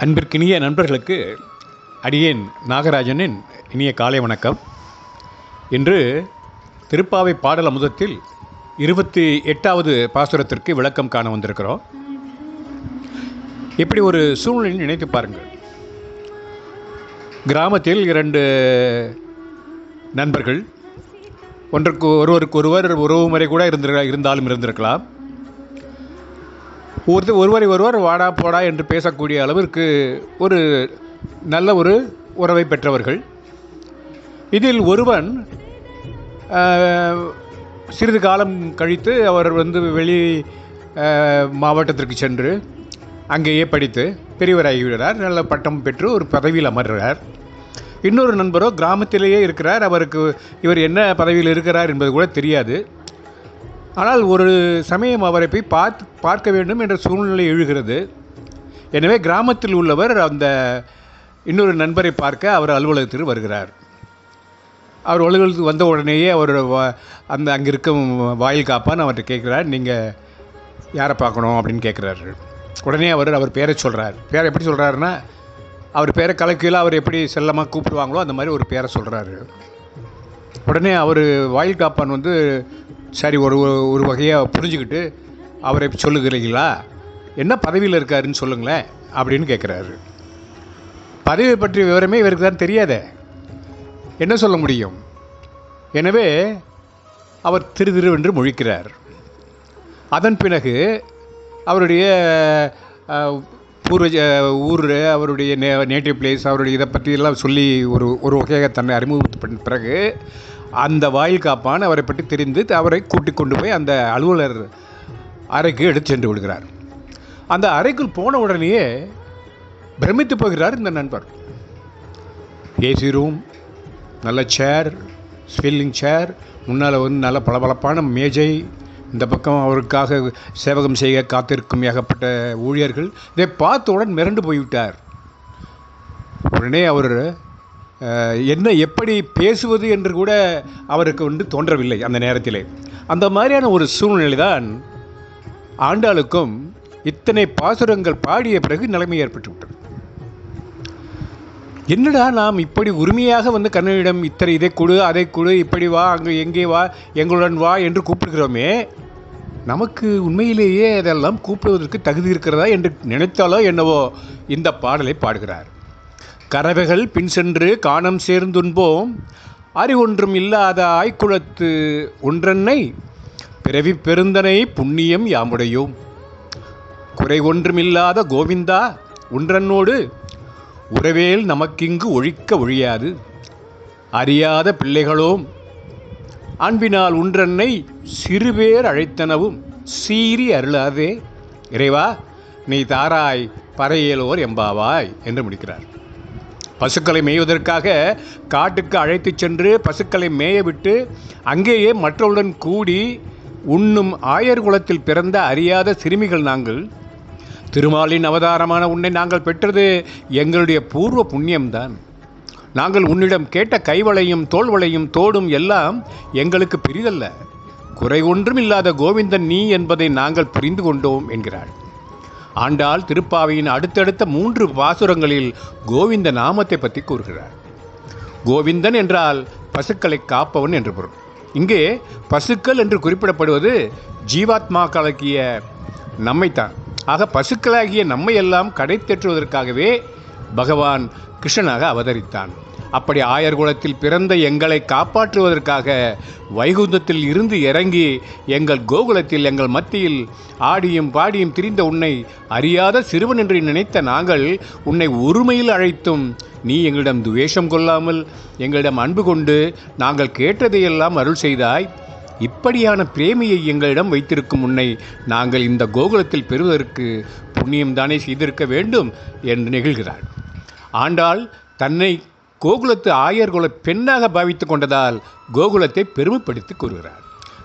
அன்பிற்கினிய நண்பர்களுக்கு அடியேன் நாகராஜனின் இனிய காலை வணக்கம். இன்று திருப்பாவை பாடல் அமுதத்தில் இருபத்தி எட்டாவது பாசுரத்திற்கு விளக்கம் காண வந்திருக்கிறோம். இப்படி ஒரு சூழ்நிலையை நினைத்து பாருங்கள். கிராமத்தில் இரண்டு நண்பர்கள் ஒன்றுக்கு ஒருவருக்கு ஒருவர் உறவு முறை கூட இருந்திருக்க இருந்தாலும் இருந்திருக்கலாம். ஒருத்தர் ஒருவரை ஒருவர் வாடா போடா என்று பேசக்கூடிய அளவிற்கு ஒரு நல்ல ஒரு உறவை பெற்றவர்கள். இதில் ஒருவன் சிறிது காலம் கழித்து அவர் வந்து வெளி மாவட்டத்திற்கு சென்று அங்கேயே படித்து பெரியவராகிவிடுறார் நல்ல பட்டம் பெற்று ஒரு பதவியில் அமர்கிறார். இன்னொரு நண்பரோ கிராமத்திலேயே இருக்கிறார். அவருக்கு இவர் என்ன பதவியில் இருக்கிறார் என்பது கூட தெரியாது. ஆனால் ஒரு சமயம் அவரை போய் பார்த்து பார்க்க வேண்டும் என்ற சூழ்நிலை எழுகிறது. எனவே கிராமத்தில் உள்ளவர் அந்த இன்னொரு நண்பரை பார்க்க அவர் அலுவலகத்திற்கு வருகிறார். அவர் அலுவலகத்துக்கு வந்த உடனேயே அவர் வ- அந்த அங்கே இருக்கும் வாயில் காப்பான் அவர்கிட்ட கேட்குறார் நீங்கள் யாரை பார்க்கணும்? அப்படின்னு கேட்குறாரு. உடனே அவர் அவர் பேரை சொல்கிறார் பேரை எப்படி சொல்கிறாருன்னா அவர் பேரை கலக்கையில் அவர் எப்படி செல்லமாக கூப்பிடுவாங்களோ அந்த மாதிரி ஒரு பேரை சொல்கிறாரு உடனே அவர் வாயில் காப்பான் வந்து சரி ஒரு ஒரு வகையாக புரிஞ்சுக்கிட்டு அவரை சொல்லுகிறீங்களா என்ன பதவியில் இருக்காருன்னு சொல்லுங்களேன் அப்படின்னு கேட்குறாரு பதவி பற்றிய விவரமே இவருக்கு தான் தெரியாதே. என்ன சொல்ல முடியும்? எனவே அவர் திரு திருவென்று முழிக்கிறார். அதன் பிறகு அவருடைய பூர்வ ஊர் அவருடைய நே நேட்டிவ் பிளேஸ் அவருடைய இதை பற்றியெல்லாம் சொல்லி ஒரு ஒரு வகையாக தன்னை அறிமுகப்படுத்த பிறகு அந்த வாயில் காப்பான். அவரை பற்றி தெரிந்து அவரை கூட்டி கொண்டு போய் அந்த அலுவலர் அறைக்கு எடுத்து சென்று விடுகிறார். அந்த அறைக்குள் போன உடனேயே பிரமித்து போகிறார் இந்த நண்பர். ஏசி ரூம் நல்ல சேர் ஸ்வீலிங் சேர் முன்னால் வந்து நல்ல பளபளப்பான மேஜை இந்த பக்கம் அவருக்காக சேவகம் செய்ய காத்திருக்கும் ஏகப்பட்ட ஊழியர்கள் இதை பார்த்தவுடன் மிரண்டு போய்விட்டார். உடனே அவர் என்ன எப்படி பேசுவது என்று கூட அவருக்கு வந்து தோன்றவில்லை அந்த நேரத்திலே. அந்த மாதிரியான ஒரு சூழ்நிலை தான் ஆண்டாளுக்கும் இத்தனை பாசுரங்கள் பாடிய பிறகு நிலைமை ஏற்பட்டு விட்டது என்னடா நாம் இப்படி உரிமையாக வந்து கண்ணனிடம் இத்தனை இதை கொடு அதை கொடு இப்படி வா அங்கே எங்கே வா எங்களுடன் வா என்று கூப்பிடுகிறோமே நமக்கு உண்மையிலேயே அதெல்லாம் கூப்பிடுவதற்கு தகுதி இருக்கிறதா என்று நினைத்தாலோ என்னவோ இந்த பாடலை பாடுகிறார். கறவைகள் பின் சென்று காணம் சேர்ந்துண்போம். அறிவொன்றும் இல்லாத ஆய்க்குளத்து ஒன்றன்னை பிறவி பெருந்தனை புண்ணியம் யாமுடையோம். குறை ஒன்றுமில்லாத கோவிந்தா ஒன்றன்னோடு உறவேல் நமக்கிங்கு ஒழிக்க ஒழியாது. அறியாத பிள்ளைகளோம் அன்பினால் உன்றன்னை சிறுபேர் அழைத்தனவும் சீறி அருளாதே. இறைவா நீ தாராய் பறையலோர் எம்பாவாய் என்று முடிக்கிறார். பசுக்களை மேய்வதற்காக காட்டுக்கு அழைத்துச் சென்று பசுக்களை மேய விட்டு அங்கேயே மற்றவருடன் கூடி உண்ணும் ஆயர் குலத்தில் பிறந்த அறியாத சிறுமிகள் நாங்கள். திருமாலின் அவதாரமான உன்னை நாங்கள் பெற்றது எங்களுடைய பூர்வ புண்ணியம்தான். நாங்கள் உன்னிடம் கேட்ட கைவளையும் தோள்வளையும் தோடும் எல்லாம் எங்களுக்கு பிரிதல்ல. குறை ஒன்றும் இல்லாத கோவிந்தன் நீ என்பதை நாங்கள் புரிந்து கொண்டோம் என்கிறாள். ஆண்டாள் திருப்பாவையின் அடுத்தடுத்த மூன்று பாசுரங்களில் கோவிந்த நாமத்தை பற்றி கூறுகிறார். கோவிந்தன் என்றால் பசுக்களை காப்பவன் என்று பொருள். இங்கே பசுக்கள் என்று குறிப்பிடப்படுவது ஜீவாத்மாக்களாகிய நம்மைத்தான். ஆக பசுக்களாகிய நம்மை எல்லாம் கடை தேற்றுவதற்காகவே பகவான் கிருஷ்ணனாக அவதரித்தான். அப்படி ஆயர் குலத்தில் பிறந்த எங்களை காப்பாற்றுவதற்காக வைகுந்தத்தில் இருந்து இறங்கி எங்கள் கோகுலத்தில் எங்கள் மத்தியில் ஆடியும் பாடியும் திரிந்த உன்னை அறியாத சிறுவன் என்று நினைத்த நாங்கள் உன்னை ஒருமையில் அழைத்தும் நீ எங்களிடம் துவேஷம் கொள்ளாமல் எங்களிடம் அன்பு கொண்டு நாங்கள் கேட்டதையெல்லாம் அருள் செய்தாய். இப்படியான பிரேமையை எங்களிடம் வைத்திருக்கும் உன்னை நாங்கள் இந்த கோகுலத்தில் பெறுவதற்கு புண்ணியம்தானே செய்திருக்க வேண்டும் என்று நெகிழ்கிறாள். ஆண்டாள் தன்னை கோகுலத்து ஆயர்குல பெண்ணாக பாவித்து கொண்டதால் கோகுலத்தை பெருமைப்படுத்தி கூறுகிறார்.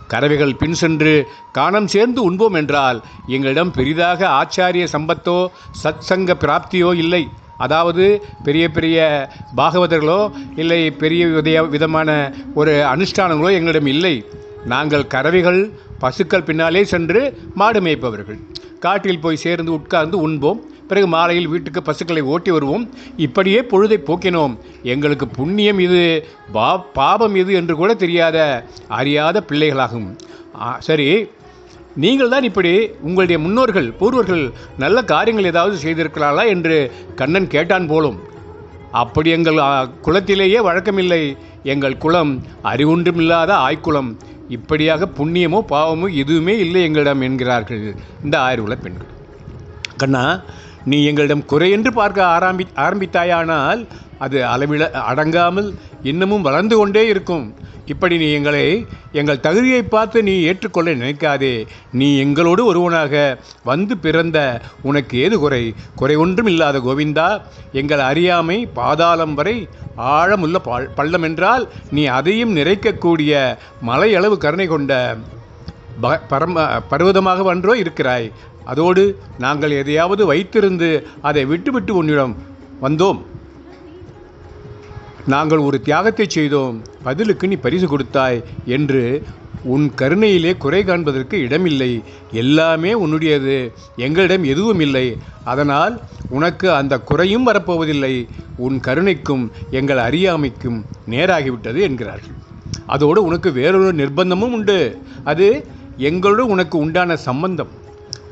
கறவைகள் பின் சென்று காணம் சேர்ந்து உண்போம் என்றால் எங்களிடம் பெரிதாக ஆச்சாரிய சம்பத்தோ சத்சங்க பிராப்தியோ இல்லை. அதாவது பெரிய பெரிய பாகவதர்களோ இல்லை பெரிய விதைய விதமான ஒரு அனுஷ்டானங்களோ எங்களிடம் இல்லை. நாங்கள் கறவைகள் பசுக்கள் பின்னாலே சென்று மாடு மேய்ப்பவர்கள். காட்டில் போய் சேர்ந்து உட்கார்ந்து உண்போம். பிறகு மாலையில் வீட்டுக்கு பசுக்களை ஓட்டி வருவோம். இப்படியே பொழுதை போக்கினோம். எங்களுக்கு புண்ணியம் இது பா பாபம் இது என்று கூட தெரியாத அறியாத பிள்ளைகளாகும். சரி நீங்கள் தான் இப்படி உங்களுடைய முன்னோர்கள் பூர்வர்கள் நல்ல காரியங்கள் ஏதாவது செய்திருக்கிறாளா என்று கண்ணன் கேட்டான் போலும். அப்படி எங்கள் குளத்திலேயே குலத்திலேயே வழக்கமில்லை. எங்கள் குலம் அறிவொன்றுமில்லாத ஆய்க்குலம். இப்படியாக புண்ணியமோ பாவமோ எதுவுமே இல்லை எங்களிடம் என்கிறார்கள். இந்த ஆய்வுள்ள பெண்கள். கண்ணா நீ எங்களிடம் குறையென்று பார்க்க ஆரம்பி ஆரம்பித்தாயானால் அது அளவில அடங்காமல் இன்னமும் வளர்ந்து கொண்டே இருக்கும். இப்படி நீ எங்களை எங்கள் தகுதியை பார்த்து நீ ஏற்றுக்கொள்ள நினைக்காதே. நீ எங்களோடு ஒருவனாக வந்து பிறந்த உனக்கு ஏது குறை? குறை ஒன்றும் இல்லாத கோவிந்தா எங்கள் அறியாமை பாதாளம் வரை ஆழமுள்ள பள்ளம் என்றால் நீ அதையும் நிறைக்கக்கூடிய மலையளவு கருணை கொண்ட பரம பர்வதமாக ஒன்றோ இருக்கிறாய். அதோடு நாங்கள் எதையாவது வைத்திருந்து அதை விட்டுவிட்டு உன்னிடம் வந்தோம். நாங்கள் ஒரு தியாகத்தை செய்தோம். பதிலுக்கு நீ பரிசு கொடுத்தாய் என்று உன் கருணையிலே குறை காண்பதற்கு இடமில்லை. எல்லாமே உன்னுடையது. எங்களிடம் எதுவும் இல்லை. அதனால் உனக்கு அந்த குறையும் வரப்போவதில்லை. உன் கருணைக்கும் எங்கள் அறியாமைக்கும் நேராகிவிட்டது என்கிறார்கள். அதோடு உனக்கு வேறொரு நிர்பந்தமும் உண்டு. அது எங்களோடு உனக்கு உண்டான சம்பந்தம்.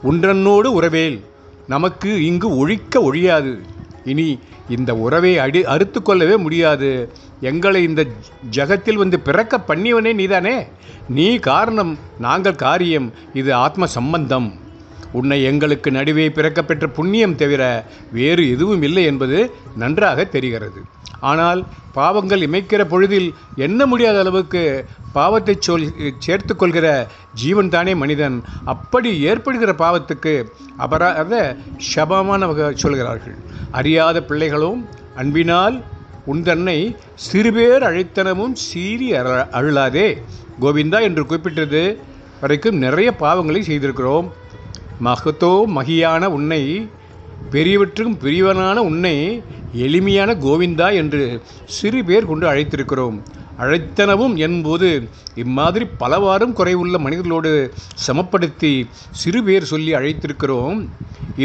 உன்றன்னோடு உறவேல். நமக்கு இங்கு ஒழிக்க ஒழியாது. இனி இந்த உறவை அடி அறுத்து கொள்ளவே முடியாது. எங்களை இந்த ஜகத்தில் வந்து பிறக்க பண்ணியவனே நீதானே? நீ காரணம் நாங்கள் காரியம். இது ஆத்ம சம்பந்தம். உன்னை எங்களுக்கு நடுவே பிறக்கப்பெற்ற புண்ணியம் தவிர வேறு எதுவும் இல்லை என்பது நன்றாக தெரிகிறது. ஆனால் பாவங்கள் இமைக்கிற பொழுதில் எண்ண முடியாத அளவுக்கு பாவத்தை சொல் சேர்த்து கொள்கிற ஜீவன் தானே மனிதன். அப்படி ஏற்படுகிற பாவத்துக்கு அபராத சபமான சொல்கிறார்கள். அறியாத பிள்ளைகளும் அன்பினால் உன் தன்னை சிறுபேர் அழைத்தனமும் சீறி அற அருளாதே. கோவிந்தா என்று குறிப்பிட்டது வரைக்கும் நிறைய பாவங்களை செய்திருக்கிறோம். மகத்தோ மகியான உன்னை பெரியவற்றுக்கும் பெரியவனான உன்னை எளிமையான கோவிந்தா என்று சிறு பேர் கொண்டு அழைத்திருக்கிறோம். அழைத்தனவும் என்போது இம்மாதிரி பலவாறும் குறைவுள்ள மனிதர்களோடு சமப்படுத்தி சிறு பேர் சொல்லி அழைத்திருக்கிறோம்.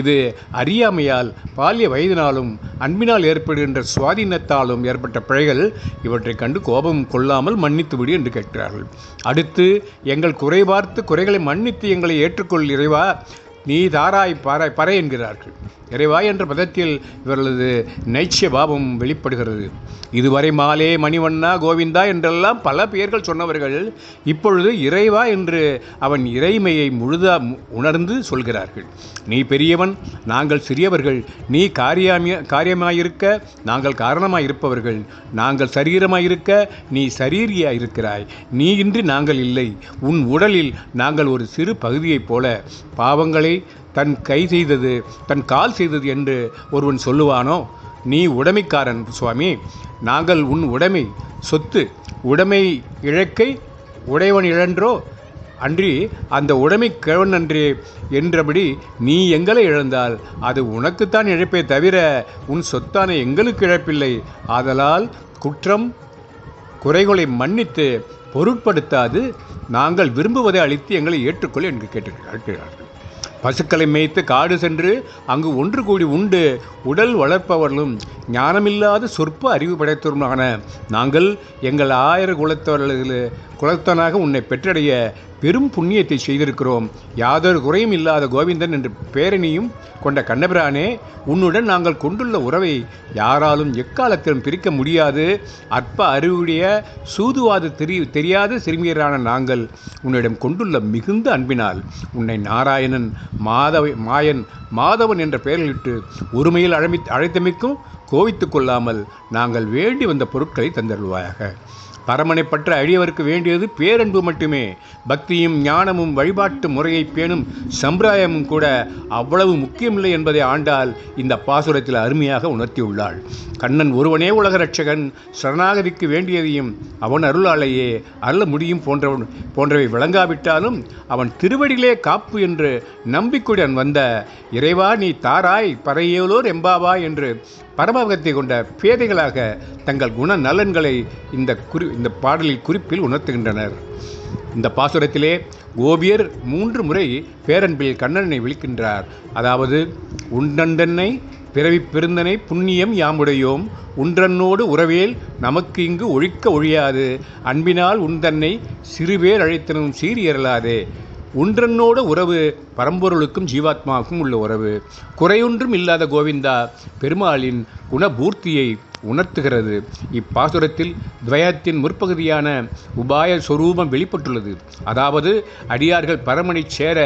இது அறியாமையால் பால்ய வயதினாலும் அன்பினால் ஏற்படுகின்ற சுவாதீனத்தாலும் ஏற்பட்ட பிழைகள் இவற்றை கண்டு கோபம் கொள்ளாமல் மன்னித்துவிடு என்று கேட்கிறார்கள். அடுத்து எங்கள் குறை பார்த்து குறைகளை மன்னித்து எங்களை ஏற்றுக்கொள் இறைவா நீ தாராய் பாறை பறை என்கிறார்கள். இறைவா என்ற பதத்தில் இவர்களது நைச்சிய பாவம் வெளிப்படுகிறது. இதுவரை மாலே மணிவண்ணா கோவிந்தா என்றெல்லாம் பல பெயர்கள் சொன்னவர்கள் இப்பொழுது இறைவா என்று அவன் இறைமையை முழுதா உணர்ந்து சொல்கிறார்கள். நீ பெரியவன் நாங்கள் சிறியவர்கள். நீ காரியாமிய காரியமாயிருக்க நாங்கள் காரணமாயிருப்பவர்கள். நாங்கள் சரீரமாயிருக்க நீ சரீரியாயிருக்கிறாய். நீ இன்றி நாங்கள் இல்லை. உன் உடலில் நாங்கள் ஒரு சிறு பகுதியைப் போல. பாவங்களை தன் கை செய்தது தன் கால் செய்தது என்று ஒருவன் சொல்லுவானோ? நீ உடைமைக்காரன் சுவாமி. நாங்கள் உன் உடைமை சொத்து உடைமை இழக்கை உடையவன் இழன்றோ? அன்றி அந்த உடைமை கிழவன் அன்றே என்றபடி நீ எங்களை இழந்தால் அது உனக்குத்தான் இழப்பே தவிர உன் சொத்தான எங்களுக்கு இழப்பில்லை. ஆதலால் குற்றம் குறைகளை மன்னித்து பொருட்படுத்தாது. நாங்கள் விரும்புவதை அளித்து எங்களை ஏற்றுக்கொள் என்று கேட்டிருக்கிறார்கள். பசுக்களை மேய்த்து காடு சென்று அங்கு ஒன்று கூடி உண்டு. உடல் வளர்ப்பவர்களும் ஞானமில்லாத சொற்ப அறிவு படைத்தவருமான நாங்கள் எங்கள் ஆயிர குலத்தவர்களது குலத்தனாக உன்னை பெற்றடைய பெரும் புண்ணியத்தை செய்திருக்கிறோம். யாதொரு குறையும் இல்லாத கோவிந்தன் என்ற பேரணியும் கொண்ட கண்ணபிரானே உன்னுடன் நாங்கள் கொண்டுள்ள உறவை யாராலும் எக்காலத்திலும் பிரிக்க முடியாது. அற்ப அறிவுடைய சூதுவாது தெரி தெரியாத சிறுமியரான நாங்கள் உன்னிடம் கொண்டுள்ள மிகுந்த அன்பினால் உன்னை நாராயணன் மாதவ மாயன் மாதவன் என்ற பெயரிலிட்டு ஒருமையில் அழமி அழைத்தமைக்கும் கோவித்துக் கொள்ளாமல் நாங்கள் வேண்டி வந்த பொருட்களை தந்தருள்வாயாக. பரமனை பற்ற அழியவருக்கு வேண்டியது பேரன்பு மட்டுமே. பக்தியும் ஞானமும் வழிபாட்டு முறையை பேணும் சம்பிரதாயமும் கூட அவ்வளவு முக்கியமில்லை என்பதை ஆண்டால் இந்த பாசுரத்தில் அருமையாக உணர்த்தியுள்ளாள். கண்ணன் ஒருவனே உலக ரட்சகன் சரணாகதிக்கு வேண்டியதையும் அவன் அருளாலேயே அருள முடியும் போன்றவன் போன்றவை விளங்காவிட்டாலும் அவன் திருவடியிலே காப்பு என்று நம்பிக்கையுடன் வந்த இறைவா நீ தாராய் பறையோலோர் எம்பாவா என்று பரமபக்தி கொண்ட பேதைகளாக தங்கள் குண நலன்களை இந்த குறி இந்த பாடலில் குறிப்பில் உணர்த்துகின்றனர். இந்த பாசுரத்திலே கோபியர் மூன்று முறை பேரன்பில் கண்ணனை விழிக்கின்றார். அதாவது உண்டண்டனை பிறவி பெருந்தனை புண்ணியம் யாமுடையோம். உன்றன்னோடு உறவேல் நமக்கு இங்கு ஒழிக்க ஒழியாது. அன்பினால் உந்தன்னை சிறுபேர் அழைத்தனும் சீரியரலாதே ஒன்றனோட உறவு பரம்பொருளுக்கும் ஜீவாத்மாவுக்கும் உள்ள உறவு. குறையொன்றும் இல்லாத கோவிந்தா பெருமாளின் குணபூர்த்தியை உணர்த்துகிறது. இப்பாசுரத்தில் துவயத்தின் முற்பகுதியான உபாய சொரூபம் வெளிப்பட்டுள்ளது. அதாவது அடியார்கள் பரமனை சேர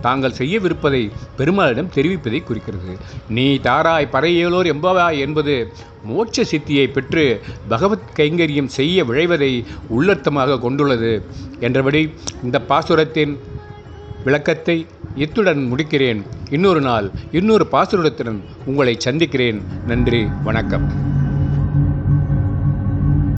தாங்கள் செய்யவிருப்பதை பெருமாளிடம் தெரிவிப்பதை குறிக்கிறது. நீ தாராய் பறையேலோர் எம்பவாய் என்பது மோட்ச சித்தியை பெற்று பகவத் கைங்கரியம் செய்ய விழைவதை உள்ளர்த்தமாக கொண்டுள்ளது. என்றபடி இந்த பாசுரத்தின் விளக்கத்தை இத்துடன் முடிக்கிறேன். இன்னொரு நாள் இன்னொரு பாசுரத்துடன் உங்களை சந்திக்கிறேன். நன்றி வணக்கம்.